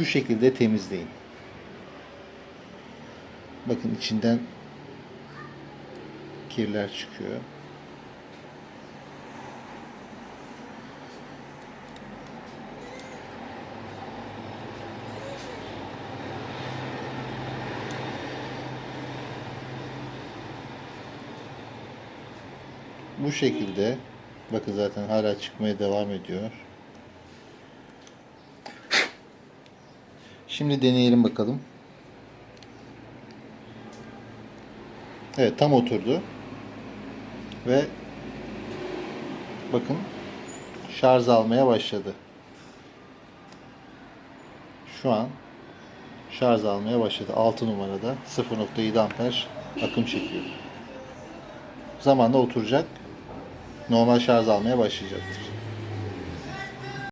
şu şekilde temizleyin. Bakın içinden kirler çıkıyor. Bu şekilde bakın zaten hala çıkmaya devam ediyor. Şimdi deneyelim bakalım. Evet tam oturdu. Ve bakın şarj almaya başladı. Şu an şarj almaya başladı. 6 numarada 0.7 amper akım çekiyor. Zamanla oturacak. Normal şarj almaya başlayacaktır.